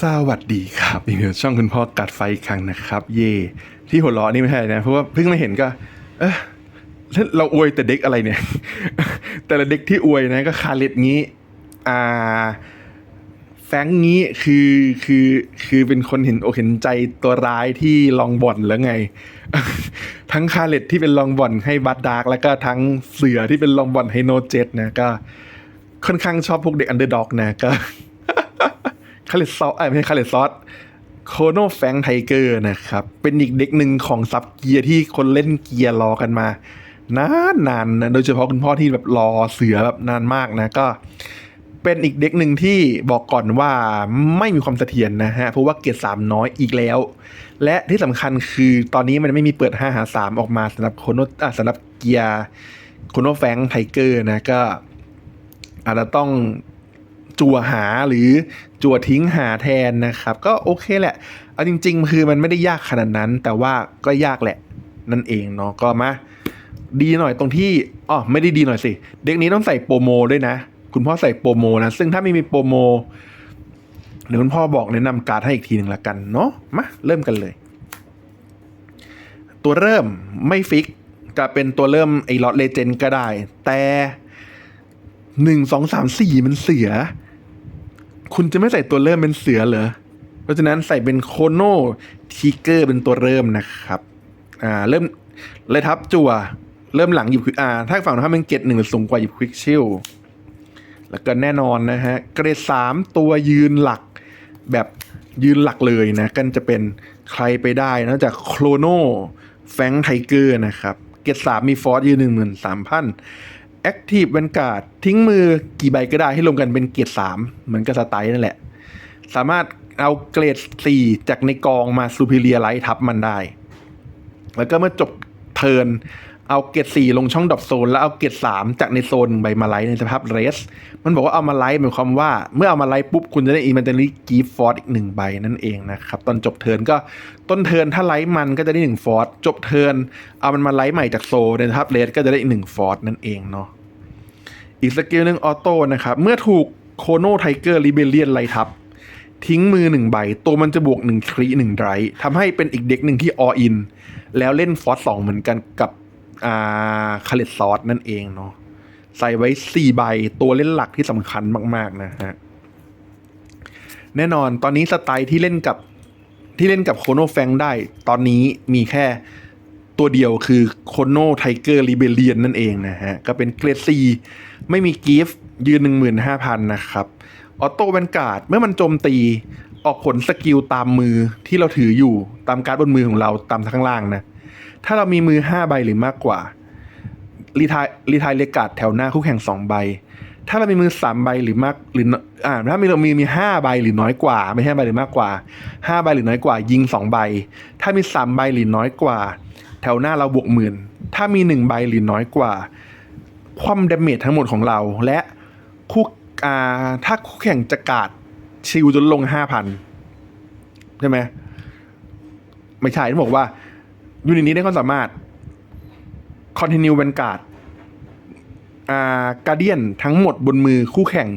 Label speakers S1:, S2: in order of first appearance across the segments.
S1: สวัสดีครับอีเมลช่องคุณพ่อกัดไฟอีกครั้งนะครับ เย่ที่หัวเราะนี่ไม่ใช่นะ เพราะว่าเพิ่งมาเห็นก็ เอะแล้วเราอวยแต่เด็กอะไรเนี่ย แต่ละเด็กที่อวยนะก็คาเลตงี้ อ่า แฟงงี้คือคือคือเป็นคนเห็นอกเห็นใจตัวร้ายที่ลองบ่อนแล้วไง ทั้งคาเลตที่เป็นลองบ่อนให้บัตดาร์กแล้วก็ทั้งเสือที่เป็นลองบ่อนให้โนเจ็ตนะก็ ค่อนข้างชอบพวกเด็กอันเดอร์ด็อกนะก็ คาเลตซอสเอ้ยไม่ใช่คาเลตซอสโคโนแฟงไทเกอร์นะครับ เป็นอีกเด็กหนึ่งของซับเกียร์ที่คนเล่นเกียร์รอกันมานานนานนะโดยเฉพาะคุณพ่อที่แบบรอเสือแบบนานมากนะก็เป็นอีกเด็กหนึ่งที่บอกก่อนว่าไม่มีความเสถียรนะฮะ เพราะว่าเกียร์สามน้อยอีกแล้ว และที่สำคัญคือตอนนี้มันไม่มีเปิด 5 หา 3 ออกมาสำหรับโคโนอะสำหรับเกียร์โคโนแฟงไทเกอร์นะก็อาจจะต้อง จั่วหาหรือจั่วทิ้งหาแทนนะครับ ก็โอเคแหละ เอาจริง ๆ คือมันไม่ได้ยากขนาดนั้น แต่ว่าก็ยากแหละ นั่นเองเนาะก็มาดีหน่อยตรงที่อ๋อไม่ได้ดีหน่อยสิ เด็กนี้ต้องใส่โปรโมด้วยนะ คุณพ่อใส่โปรโมนะ ซึ่งถ้าไม่มีโปรโมเดี๋ยวคุณพ่อบอกแนะนำการดให้อีกทีหนึ่งละกันเนาะมาเริ่มกันเลย ตัวเริ่มไม่ฟิกจะเป็นตัวเริ่มไอ้ลอตเลเจนก็ได้ แต่หนึ่งสองสามสี่มันเสือ คุณจะไม่ใส่ตัวเริ่มเป็นเสือเหรอ เพราะฉะนั้นใส่เป็นโคโนทิกเกอร์เป็นตัวเริ่มนะครับ อ่า เริ่มเลยทับจั่ว เริ่มหลังหยิบควิกอ่าถ้าฝั่งถ้าเป็นเกตหนึ่งสูงกว่าหยิบควิกชิลแล้วก็แน่นอนนะฮะ เกรดสามตัวยืนหลักแบบยืนหลักเลยนะ กันจะเป็นใครไปได้นอกจากโคโนแฟงไทเกอร์นะครับ เกตสามมีฟอร์สยืนหนึ่งหมื่นสามพัน แอคทีฟเวนการ์ดทิ้งมือกี่ใบก็ได้ให้รวมกันเป็นเกรดสามเหมือนกับสไตล์นั่นแหละ สามารถเอาเกรดสี่จากในกองมาซูเปอร์เรียไลท์ทับมันได้ แล้วก็เมื่อจบเทิร์นเอาเกรดสี่ลงช่องดรอปโซน แล้วเอาเกรดสามจากในโซนใบมาไลท์ในสภาพเรส มันบอกว่าเอามาไลท์หมายความว่า เมื่อเอามาไลท์ปุ๊บคุณจะได้อินเวนทอรี่กีฟฟอร์ดอีกหนึ่งใบนั่นเองนะครับ ตอนจบเทิร์นก็ต้นเทิร์นถ้าไลท์มันก็จะได้หนึ่งฟอร์ดจบเทิร์นเอามันมาไลท์ใหม่จากโซนในสภาพเรสก็จะได้อีกหนึ่งฟอร์ดนั่นเองเนาะ อีกสกิลหนึ่งออโต้นะครับ เมื่อถูกโคโนไทเกอร์ริเบเลียนไล่ทับ ทิ้งมือหนึ่งใบ ตัวมันจะบวกหนึ่งครีหนึ่งไรทำให้เป็นอีกเด็กหนึ่งที่ออิน แล้วเล่นฟอสสองเหมือนกันกับอ่าคาเลตซอสนั่นเองเนาะใส่ไว้สี่ใบตัวเล่นหลักที่สำคัญมากๆนะฮะแน่นอนตอนนี้สไตล์ที่เล่นกับที่เล่นกับโคโนแฟงได้ ตอนนี้มีแค่ ตัวเดียวคือโคโนไทเกอร์ริเบเลียนนั่นเองนะฮะ ก็เป็นเกรดซีไม่มีกิฟต์ยืน 15,000 นะครับ ออโต้แวนการ์ดเมื่อมันโจมตีออกผลสกิลตามมือที่เราถืออยู่ตามการ์ดบนมือของเราตามข้างล่างนะ ถ้าเรามีมือ 5 ใบหรือมากกว่ารีทายรีทายเลกาดแถวหน้าคู่แข่ง 2 ใบ ถ้าเรามีมือ 3 ใบหรือมากหรืออ่าถ้ามีเรามีมี5ใบหรือน้อยกว่า ไม่ใช่ใบหรือมากกว่า 5 ใบหรือน้อยกว่า ยิง 2 ใบ ถ้ามี 3 ใบหรือน้อยกว่า ถวหน้าเราบวกหมื่น ถ้ามี 1 ใบหรือน้อยกว่า ความดาเมจทั้งหมดของเรา และคู่ถ้าคู่แข่งจะกาดชิลจนลง 5,000 ใช่ไหม ไม่ใช่ที่บอกว่า ยูนิตนี้ได้ความสามารถ continue vanguard อ่าการเดียนทั้งหมดบนมือคู่แข่ง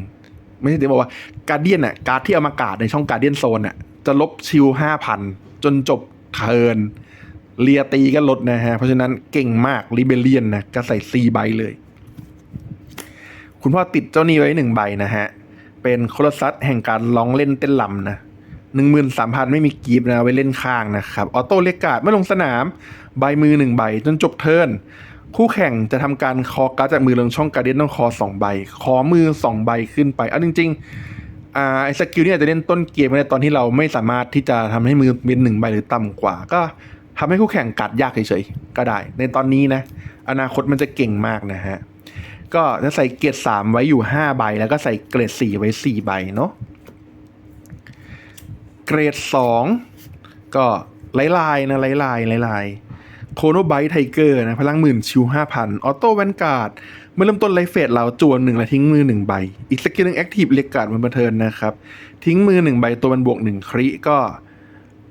S1: ไม่ใช่เดี๋ยวบอกว่าการเดียนอะการ์ดที่เอามากาดในช่องการเดียนโซนอะจะลบชิลห้าพันจนจบเทิร์น เลียตีก็ลดนะฮะ เพราะฉะนั้นเก่งมากริเบเลียนนะก็ใส่ซีใบเลย คุณพ่อติดเจ้านี้ไว้หนึ่งใบนะฮะ เป็นโคลซัสแห่งการร้องเล่นเต้นลำนะหนึ่งหมื่นสามพันไม่มีกีบนะไว้เล่นข้างนะครับ ออโต้เลกกาดไม่ลงสนาม ใบมือหนึ่งใบ จนจบเทิร์นคู่แข่งจะทำการคอการ์ดจากมือลงช่องการ์เดีนต้องคอสองใบ ขอมือสองใบขึ้นไปเอะจริงๆอ่าไอ้สกิลเนี่ยจะเล่นต้นเกมในตอนที่เราไม่สามารถที่จะทำให้มือเป็นหนึ่งใบหรือต่ำกว่าก็ ทำให้คู่แข่งกัดยากเฉยๆก็ได้ ในตอนนี้นะ อนาคตมันจะเก่งมากนะฮะ ก็จะใส่เกรดสามไว้อยู่ห้าใบ แล้วก็ใส่เกรดสี่ไว้สี่ใบเนาะเกรดสองก็ไล่ลายๆนะไล่ลายไล่ลายโคโนไบไทเกอร์นะ พลังหมื่นชิวห้าพันออโต้แวนการ์ดเมื่อเริ่มต้นไลฟ์เฟสเราจวนหนึ่งและทิ้งมือหนึ่งใบ อีกสกิลหนึ่งแอคทีฟเลกการ์ดมันบันเทินนะครับ ทิ้งมือหนึ่งใบตัวมันบวกหนึ่งคริก็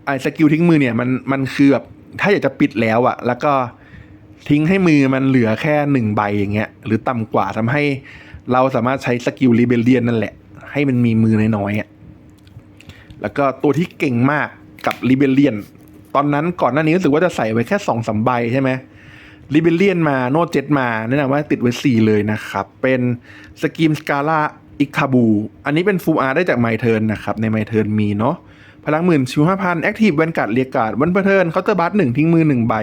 S1: ไอสกิลทิ้งมือเนี่ยมันมันคือแบบ ถ้าอยากจะปิดแล้วอะแล้วก็ทิ้งให้มือมันเหลือแค่หนึ่งใบอย่างเงี้ย หรือต่ำกว่าทำให้เราสามารถใช้สกิลรีเบเลียนนั่นแหละ ให้มันมีมือน้อยๆอะแล้วก็ตัวที่เก่งมากกับริเบเลียนตอนนั้นก่อนหน้านี้รู้สึกว่าจะใส่ไว้แค่สองสามใบใช่ไหมริเบเลียนมาโนเจ็ตมาแนะนำว่าติดไว้สี่เลยนะครับ เป็นสกีมสกาล่าอิคาบู อันนี้เป็นฟูอาร์ได้จากไมเทิร์นนะครับ ในไมเทิร์นมีเนาะ พลังหมื่นชิวห้าพันแอคทีฟแวนการ์ดเรียกการ์ดวันเพอร์เทิร์นเคาน์เตอร์บัสหนึ่งทิ้งมือหนึ่งใบ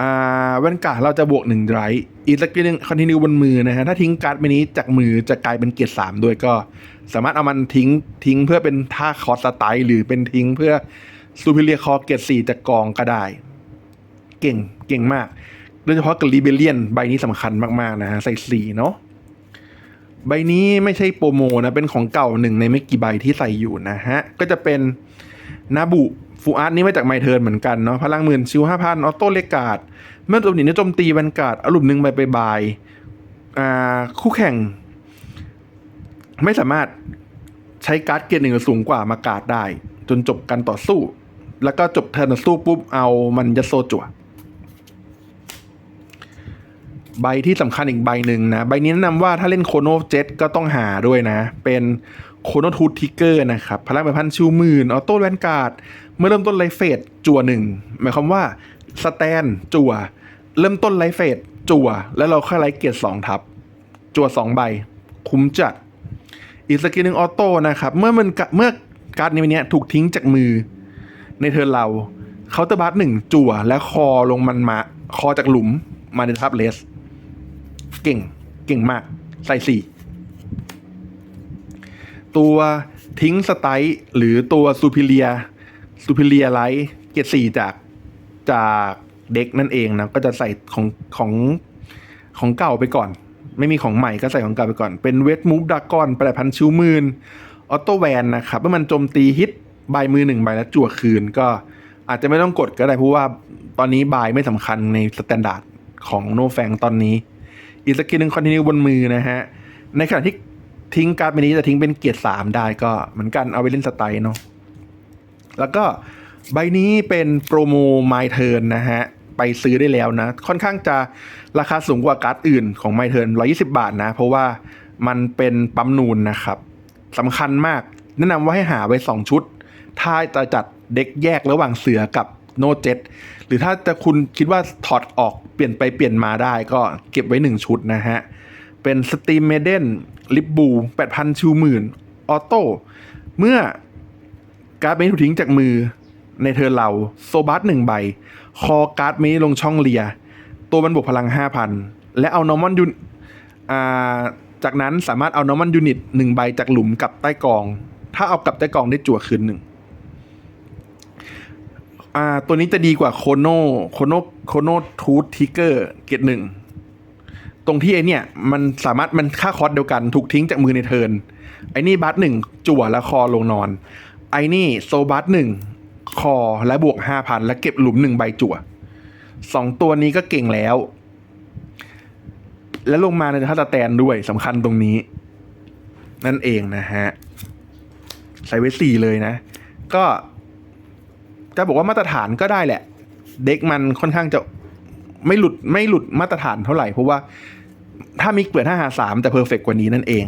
S1: อ่าแวนการ์ดเราจะบวกหนึ่งไรอีกสกิลหนึ่งคอนติเนียบนมือนะฮะถ้าทิ้งการ์ดไปนี้จากมือจะกลายเป็นเกียร์สามด้วยก็ สามารถเอามันทิ้งทิ้งเพื่อเป็นท่าคอร์สไตล์หรือเป็นทิ้งเพื่อซูเปอร์เรียคอเกียร์สี่จากกองก็ได้ เก่งเก่งมากโดยเฉพาะกับรีเบเลียนใบนี้สำคัญมากๆนะฮะใส่สี่เนาะ ใบนี้ไม่ใช่โปรโมนะ เป็นของเก่าหนึ่งในไม่กี่ใบที่ใส่อยู่นะฮะ ก็จะเป็นนาบุฟูอาร์ตนี่มาจากไมเทิร์นเหมือนกันเนาะพลังหมื่นชิวห้าพันออโต้เลกาดเมื่อตัวหนีเนี่ยโจมตีแวนการ์ดอารมณ์หนึ่งใบไปบายอ่าคู่แข่ง ไม่สามารถใช้การ์ดเกียร์หนึ่งหรือสูงกว่ามากาดได้ จนจบการต่อสู้ แล้วก็จบเทิร์นสู้ปุ๊บเอามันจะโซจั่ว ใบที่สำคัญอีกใบหนึ่งนะ ใบนี้แนะนำว่าถ้าเล่นโคโนเจ็ตก็ต้องหาด้วยนะ เป็นโคโนทูทิกเกอร์นะครับ พลังแบบพันชิวหมื่น ออโต้แวนการ์ด เมื่อเริ่มต้นไลฟ์เฟสจั่วหนึ่งหมายความว่าสแตนจั่ว เริ่มต้นไลฟ์เฟสจั่ว แล้วเราค่อยไลเกียร์สองทับ จั่วสองใบ คุ้มจัด อีกสกิลหนึ่งออโต้นะครับ เมื่อมันเมื่อการ์ดในวันนี้ถูกทิ้งจากมือ ในเทิร์นเราเคาน์เตอร์บัสหนึ่งจั่ว และคอลงมันมา คอจากหลุมมาในทับเลส เก่งเก่งมาก ใส่สี่ตัวทิ้งสไตล์หรือตัวซูพิเลียซูพิเลียไลท์เกรดสี่จากจากเด็กนั่นเองนะก็จะใส่ของของของเก่าไปก่อน ไม่มีของใหม่ก็ใส่ของเก่าไปก่อน เป็นเวทมูฟดากอนแปดพันชิวมื่นออโต้แวนนะครับเมื่อมันโจมตีฮิตบายมือหนึ่งใบแล้วจั่วคืนก็อาจจะไม่ต้องกดก็ได้เพราะว่าตอนนี้บายไม่สำคัญในสแตนดาร์ดของโนแฟงตอนนี้ อีกสกิลหนึ่งคอนติเนียบนมือนะฮะ ในขณะที่ทิ้งการ์ดใบนี้จะทิ้งเป็นเกียร์สามได้ก็เหมือนกันเอาไปเล่นสไตล์เนาะแล้วก็ใบนี้เป็นโปรโมไมเทิร์นนะฮะ ไปซื้อได้แล้วนะ ค่อนข้างจะราคาสูงกว่าการ์ดอื่นของไมเทิร์น120 บาทนะ เพราะว่ามันเป็นปั๊มนูนนะครับสำคัญมาก แนะนำว่าให้หาไว้ 2 ชุด ถ้าจะจัดเด็กแยกระหว่างเสือกับ โนเจ็ตหรือถ้าจะคุณคิดว่าถอดออกเปลี่ยนไปเปลี่ยนมาได้ก็เก็บไว้ 1 ชุดนะฮะ เป็นสตีมเมเดนลิบบู8,000 ชิวหมื่นออโต้เมื่อการ์ดไม่ถูกทิ้งจากมือในเทิร์นเราโซบัสหนึ่งใบ คอการ์ดนี้ลงช่องเลีย ตัวมันบวกพลัง 5,000 และเอานอร์มอนยูอ่าจากนั้นสามารถเอานอร์มอนยูนิตหนึ่งใบจากหลุมกลับใต้กอง ถ้าเอากลับใต้กองได้จั่วคืนหนึ่ง อ่าตัวนี้จะดีกว่าโคโนโคโนโคโนทูธทิกเกอร์เกตหนึ่งตรงที่ไอเนี่ย มันสามารถมันค่าคอสเดียวกันถูกทิ้งจากมือในเทิร์นไอนี่บัสหนึ่งจั่วแล้วคอลงนอน ไอนี่โซบัสหนึ่งคอและบวกห้าพันแล้วเก็บหลุมหนึ่งใบจั่วสองตัวนี้ก็เก่งแล้ว แล้วลงมาในท่าสแตนด้วยสำคัญตรงนี้ นั่นเองนะฮะใส่ไว้สี่เลยนะ ก็ จะบอกว่ามาตรฐานก็ได้แหละ เด็กมันค่อนข้างจะไม่หลุดไม่หลุดมาตรฐานเท่าไหร่ เพราะว่าถ้ามิกเปิด5หา3จะเพอร์เฟกกว่านี้นั่นเอง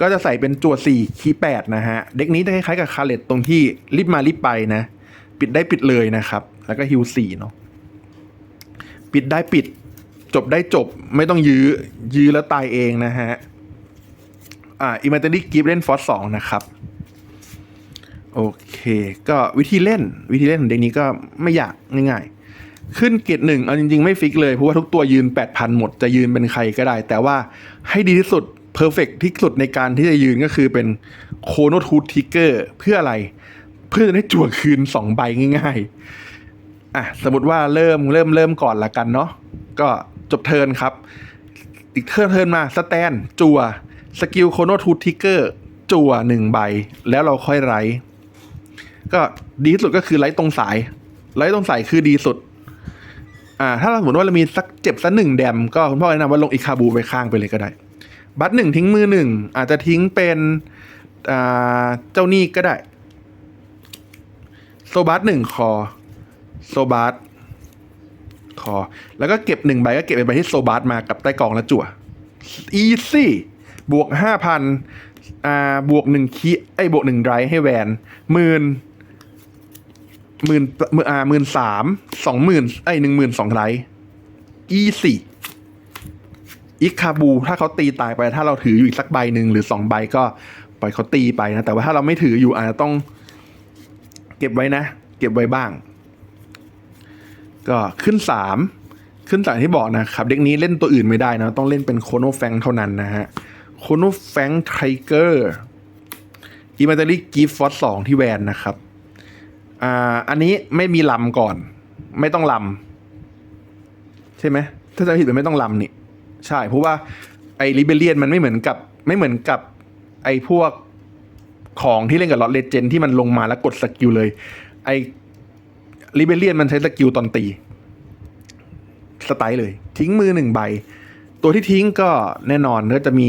S1: ก็จะใส่เป็นจั่ว4คีย์8นะฮะ เด็กนี้จะคล้ายๆกับคาเลตตรงที่รีบมารีบไปนะ ปิดได้ปิดเลยนะครับ แล้วก็ฮิว4เนาะปิดได้ปิด จบได้จบไม่ต้องยื้อ ยื้อแล้วตายเองนะฮะ อ่าอิมเมอร์ตี้กิฟเล่นฟอสสองนะครับ โอเค ก็วิธีเล่นวิธีเล่นของเด็กนี้ก็ไม่ยากง่ายๆ ขึ้นเกรดหนึ่งเอาจริง ๆ ไม่ฟิกเลย เพราะว่าทุกตัวยืน 8,000 หมดจะยืนเป็นใครก็ได้ แต่ว่าให้ดีที่สุดเพอร์เฟกที่สุดในการที่จะยืนก็คือเป็นโคโนทูทิกเกอร์เพื่ออะไร เพื่อจะได้จั่วคืน 2 ใบง่าย ๆ อะ สมมติว่าเริ่มเริ่มเริ่มก่อนละกันเนาะก็จบเทิร์นครับ อีกเทิร์นเทิร์นมาสแตนจั่วสกิลโคโนทูทิกเกอร์จั่วหนึ่งใบ แล้วเราค่อยไร ก็ดีที่สุดก็คือไลท์ตรงสาย ไลท์ตรงสายคือดีสุด อ่า ถ้าสมมติว่าเรามีสักเจ็บสักหนึ่งแดม ก็คุณพ่อแนะนำว่าลงอิคาบูไปข้างไปเลยก็ได้ บัตหนึ่งทิ้งมือหนึ่งอาจจะทิ้งเป็นอ่าเจ้านี่ก็ได้ โซบัสหนึ่งคอ โซบัสคอ แล้วก็เก็บหนึ่งใบก็เก็บเป็นใบที่โซบัสมากับใต้กองแล้วจั่วอีซี่บวกห้าพันอ่าบวกหนึ่งคีไอ้บวกหนึ่งไรให้แวนหมื่น หมื่นมื่นอ่าหมื่นสามสองหมื่นไอหนึ่งหมื่นสองไรอีสี่อิคาบู ถ้าเขาตีตายไปถ้าเราถืออยู่อีกสักใบหนึ่งหรือสองใบก็ปล่อยเขาตีไปนะ แต่ว่าถ้าเราไม่ถืออยู่อาจจะต้อง เก็บไว้นะ เก็บไว้บ้าง ก็ขึ้นสามขึ้นสามที่บอกนะครับ เด็กนี้เล่นตัวอื่นไม่ได้นะ ต้องเล่นเป็นโคโนแฟงเท่านั้นนะฮะโคโนแฟงไทเกอร์อีมาตาลีกีฟอสสองที่แวนนะครับ อ่าอันนี้ไม่มีลำก่อน ไม่ต้องลำใช่ไหมถ้าจะผิดมันไม่ต้องลำนี่ใช่เพราะว่าไอ้ริเบเลียนมันไม่เหมือนกับไม่เหมือนกับไอ้พวกของที่เล่นกับลอตเลเจนที่มันลงมาแล้วกดสกิลเลย ไอ้ริเบเลียนมันใช้สกิลตอนตี สไตล์เลย ทิ้งมือหนึ่งใบ ตัวที่ทิ้งก็แน่นอนก็จะมี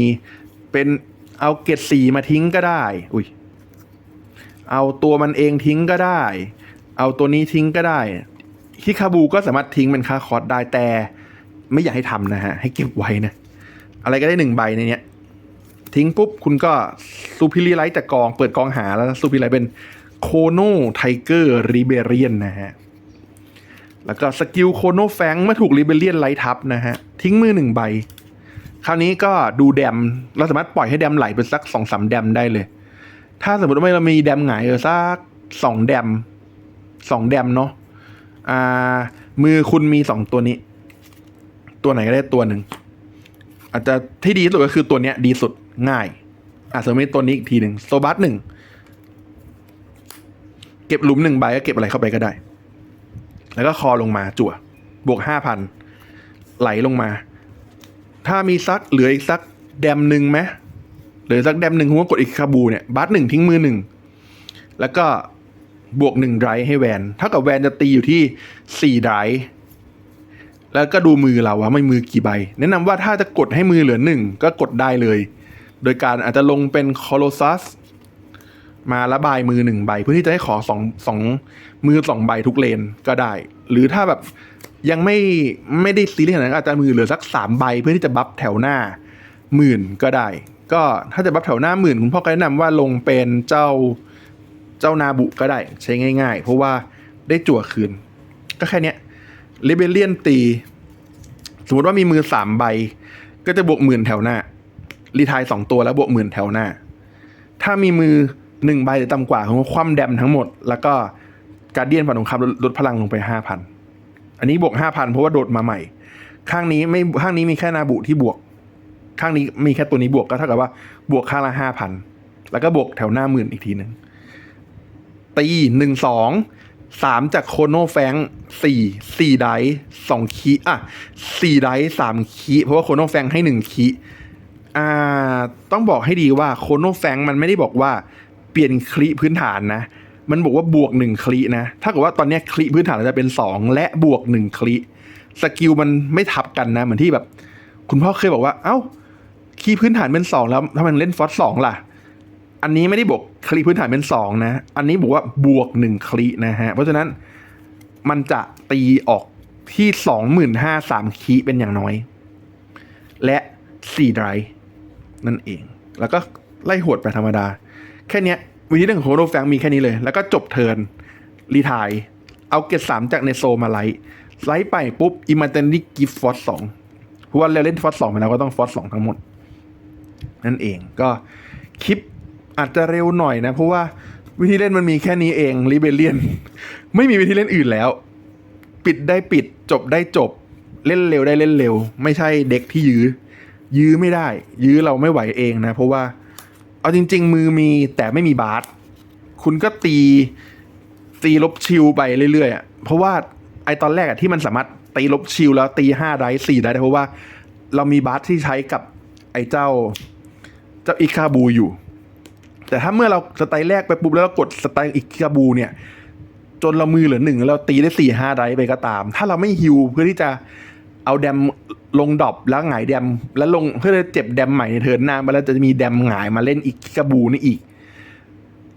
S1: เป็นเอาเกตสีมาทิ้งก็ได้ อุ้ย เอาตัวมันเองทิ้งก็ได้ เอาตัวนี้ทิ้งก็ได้ฮิคาบูก็สามารถทิ้งเป็นคาคอร์สได้แต่ ไม่อยากให้ทำนะฮะ ให้เก็บไว้นะ อะไรก็ได้หนึ่งใบในเนี้ย ทิ้งปุ๊บคุณก็ซูพิลีไลท์จากกอง เปิดกองหาแล้วซูพิลีไลท์เป็นโคโนไทเกอร์ริเบเรียนนะฮะ แล้วก็สกิลโคโนแฟงเมื่อถูกริเบเรียนไลท์ทับนะฮะ ทิ้งมือหนึ่งใบ คราวนี้ก็ดูแดม เราสามารถปล่อยให้แดมไหลไปสักสองสามแดมได้เลย ถ้าสมมติว่าเรามีแดมหงายเออสักสองแดมสองแดมเนาะอ่า มือคุณมีสองตัวนี้ ตัวไหนก็ได้ตัวหนึ่งอาจจะที่ดีที่สุดก็คือตัวเนี้ย ดีสุดง่ายอะสริมให้ตัวนี้อีกทีหนึ่งโซบัสหนึ่งเก็บหลุมหนึ่งใบก็เก็บอะไรเข้าไปก็ได้ แล้วก็คอลงมาจั่ว บวกห้าพันไหลลงมา ถ้ามีซักเหลืออีกสักแดมหนึ่งไหม หลือสักแดมหนึ่งผมก็กดอีกคาบูเนี่ยบัสหนึ่งทิ้งมือหนึ่งแล้วก็บวกหนึ่งไรให้แวนเท่ากับแวนจะตีอยู่ที่สี่ไรแล้วก็ดูมือเราว่าไม่มือกี่ใบ แนะนำว่าถ้าจะกดให้มือเหลือหนึ่งก็กดได้เลย โดยการอาจจะลงเป็นคอโลซัสมาระบายมือหนึ่งใบ เพื่อที่จะให้ขอสองสองมือสองใบทุกเลนก็ได้ หรือถ้าแบบยังไม่ไม่ได้ซีเรียสนาดนั้นอาจจะมือเหลือสักสามใบเพื่อที่จะบัฟแถวหน้าหมื่นก็ได้ ก็ถ้าจะบัฟแถวหน้าหมื่นคุณพ่อก็แนะนำว่าลงเป็นเจ้าเจ้านาบุก็ได้ใช้ง่าย ๆ เพราะว่าได้จั่วคืน ก็แค่เนี้ยเรเบเลียนตี สมมติว่ามีมือสามใบ ก็จะบวกหมื่นแถวหน้ารีไทายสองตัวแล้วบวกหมื่นแถวหน้า ถ้ามีมือหนึ่งใบหรือต่ำกว่าของคว่ำแดมทั้งหมด แล้วก็การเดียนฝั่งตรงข้ามลลดพลังลงไปห้าพันอันนี้บวกห้าพันเพราะว่าโดดมาใหม่ ข้างนี้ไม่ข้างนี้มีแค่นาบุที่บวก ข้างนี้มีแค่ตัวนี้บวกก็เท่ากับว่าบวกข้างละห้าพันแล้วก็บวกแถวหน้าหมื่นอีกทีหนึ่งตีหนึ่งสองสามจากโคโนแฟงสี่สี่ไดสองคีอะสี่ไดสามคีเพราะว่าโคโนแฟงให้หนึ่งคีอ่าต้องบอกให้ดีว่าโคโนแฟงมันไม่ได้บอกว่าเปลี่ยนคลีพื้นฐานนะ มันบอกว่าบวกหนึ่งคลีนะถ้าเกิดว่าตอนนี้คลีพื้นฐานเราจะเป็นสองและบวกหนึ่งคลีสกิลมันไม่ทับกันนะ เหมือนที่แบบ คุณพ่อเคยบอกว่า เอ้า คีย์พื้นฐานเป็นสองแล้วทำไมมันเล่นฟอสสองล่ะ อันนี้ไม่ได้บวกคลีพื้นฐานเป็นสองนะ อันนี้บอกว่าบวกหนึ่งคลีนะฮะ เพราะฉะนั้นมันจะตีออกที่สองหมื่นห้าสามคีเป็นอย่างน้อย และสี่ไดร์นั่นเอง แล้วก็ไล่หวดไปธรรมดา แค่นี้วิธีเรื่องของโคโรแฟงมีแค่นี้เลย แล้วก็จบเทิร์นรีทายเอาเกตสามจากเนโซมาไลท์ไลท์ไปปุ๊บอิมาเตนดิกิฟฟอสสองเพราะว่าเราเล่นฟอสสองไปแล้วก็ต้องฟอสสองทั้งหมด นั่นเองก็คลิปอาจจะเร็วหน่อยนะ เพราะว่าวิธีเล่นมันมีแค่นี้เองริเบเลียนไม่มีวิธีเล่นอื่นแล้ว ปิดได้ปิดจบได้จบ เล่นเร็วได้เล่นเร็ว ไม่ใช่เด็กที่ยื้อ ยื้อไม่ได้ ยื้อเราไม่ไหวเองนะ เพราะว่า เอาจริง ๆ มือมีแต่ไม่มีบาสคุณก็ตีตีลบชิลไปเรื่อยๆอะเพราะว่าไอตอนแรกอะที่มันสามารถตีลบชิลแล้วตีห้าได้สี่ได้เพราะว่า เรามีบาสที่ใช้กับไอเจ้า เจ้าอิคาบูอยู่ แต่ถ้าเมื่อเราสไตล์แรกไปปุ๊บแล้วเรากดสไตล์อิคาบูเนี่ย จนเรามือเหลือหนึ่งแล้วเราตีได้สี่ห้าไดไปก็ตาม ถ้าเราไม่ฮิวเพื่อที่จะเอาแดมลงดรอปแล้วหงายแดม แล้วลงเพื่อจะเจ็บแดมใหม่ในเทิร์นหน้าไปแล้วจะมีแดมหงายมาเล่นอีกกาบูนี่อีก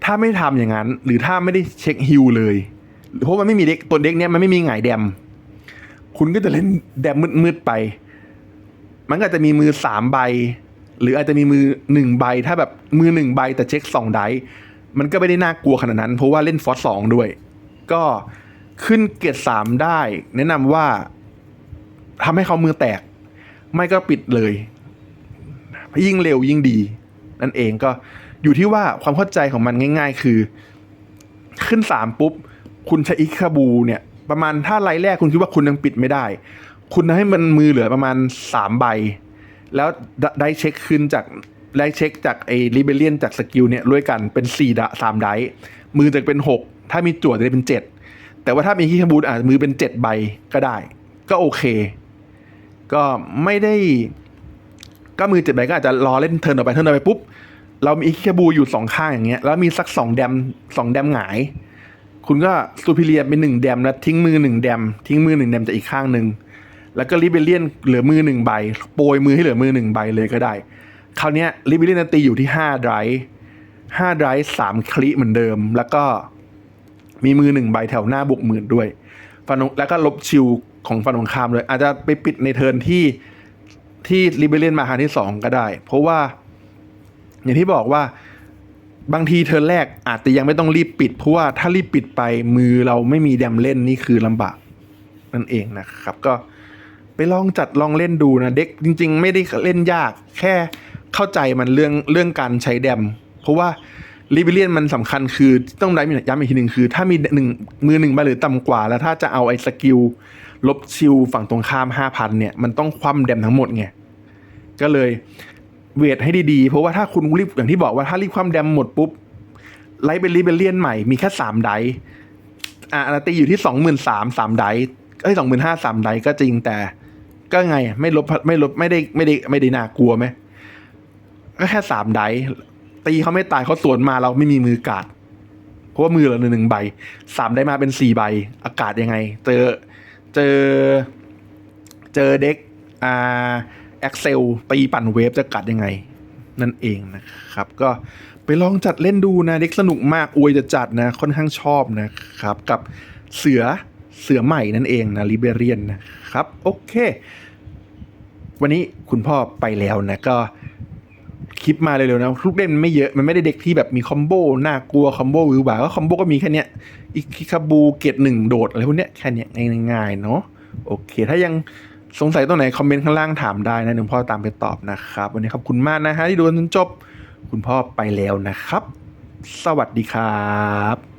S1: ถ้าไม่ทำอย่างนั้น หรือถ้าไม่ได้เช็คฮิวเลยเพราะมันไม่มีเด็กตัวเด็กเนี้ยมันไม่มีหงายแดม คุณก็จะเล่นแดมมืดๆไป มันก็จะมีมือสามใบ หรืออาจจะมีมือหนึ่งใบ ถ้าแบบมือหนึ่งใบแต่เช็คสองไดมันก็ไม่ได้น่ากลัวขนาดนั้น เพราะว่าเล่นฟอสสองด้วย ก็ขึ้นเกียรดสามได้ แนะนำว่าทำให้เขามือแตก ไม่ก็ปิดเลย ยิ่งเร็วยิ่งดี นั่นเองก็อยู่ที่ว่าความเข้าใจของมันง่าย ๆ คือ ขึ้นสามปุ๊บ คุณใช้อิคาบูเนี่ย ประมาณถ้าไลน์แรกคุณคิดว่าคุณยังปิดไม่ได้ คุณให้มันมือเหลือประมาณสามใบ แล้วได้เช็คคืนจากได้เช็คจากไอ้ริเบเลียนจากสกิลเนี่ยด้วยกันเป็นสี่ดะสามไดมือจะเป็นหกถ้ามีจั่วจะได้เป็นเจ็ดแต่ว่าถ้ามีฮิคาบูอาจจะมือเป็นเจ็ดใบก็ได้ ก็โอเค ก็ไม่ได้ ก็มือเจ็ดใบก็อาจจะรอเล่นเทิร์นออกไปเทิร์นออกไปปุ๊บ เรามีอิคาบูอยู่สองข้างอย่างเงี้ยแล้วมีสักสองแดมสองแดมหงาย คุณก็ซูพิเลียเป็นหนึ่งแดมแล้วทิ้งมือหนึ่งแดมทิ้งมือหนึ่งแดมจากอีกข้างหนึ่ง แล้วก็ริเบเลียนเหลือมือหนึ่งใบ โปรยมือให้เหลือมือหนึ่งใบเลยก็ได้ คราวนี้ยริเบเลียนตีอยู่ที่ห้าไดร์ห้าไดร์สามคลิเหมือนเดิม แล้วก็มีมือหนึ่งใบแถวหน้าบวกหมื่นด้วยฟันแล้วก็ลบชิวของฟันของคามเลย อาจจะไปปิดในเทิร์นที่ที่ริเบเลียนมาครั้งที่สองก็ได้ เพราะว่า อย่างที่บอกว่าบางทีเธอแรกอาจจะยังไม่ต้องรีบปิด เพราะว่าถ้ารีบปิดไปมือเราไม่มีแดมเล่นนี่คือลำบากนั่นเองนะครับ ก็ ไปลองจัดลองเล่นดูนะเด็กจริง ๆ ไม่ได้เล่นยาก แค่เข้าใจมันเรื่องเรื่องการใช้แดม เพราะว่าลิเบเลียนมันสำคัญคือต้องได้ย้ำอีกทีหนึ่งคือ ถ้ามีหนึ่งมือหนึ่งใบหรือต่ำกว่า แล้วถ้าจะเอาไอ้สกิลลบชิลฝั่งตรงข้ามห้าพันเนี่ยมันต้องคว่ำแดมทั้งหมดไงก็เลยเวทให้ดีๆ เพราะว่าถ้าคุณรีบอย่างที่บอกว่าถ้ารีบความแดมหมดปุ๊บไลท์เป็นรีเบเลียนใหม่มีแค่สามไดส์อ่าตีอยู่ที่สองหมื่นสามสามไดส์เอ้ยสองหมื่นห้าสามไดส์ก็จริงแต่ ก็ไงไม่ลบไม่ลบไม่ได้ไม่ได้ไม่ได้น่ากลัวไหมก็แค่สามไดตีเขาไม่ตายเขาสวนมาเราไม่มีมือกาดเพราะว่ามือเราหนึ่งใบสามได้มาเป็นสี่ใบ อากาศยังไง เจอเจอเจอเด็กอ่าแอคเซลตีปั่นเวฟจะกัดยังไง นั่นเองนะครับ ก็ไปลองจัดเล่นดูนะ เด็กสนุกมากอวยจะจัดนะ ค่อนข้างชอบนะครับ กับเสือ เสือใหม่นั่นเองนะลิเบเรียนนะครับ โอเค วันนี้คุณพ่อไปแล้วนะก็คลิปมาเร็วๆนะลูกเล่นมันไม่เยอะมันไม่ได้เด็กที่แบบมีคอมโบน่ากลัวคอมโบวิวบาก็คอมโบก็มีแค่เนี้ยอีคิคาบูเกตหนึ่งโดดอะไรพวกเนี้ยแค่เนี้ยง่ายๆเนาะโอเค ถ้ายังสงสัยตรงไหน คอมเมนต์ข้างล่างถามได้นะหนึ่งพ่อตามไปตอบนะครับ วันนี้ขอบคุณมากนะฮะที่ดูจนจบ คุณพ่อไปแล้วนะครับ สวัสดีครับ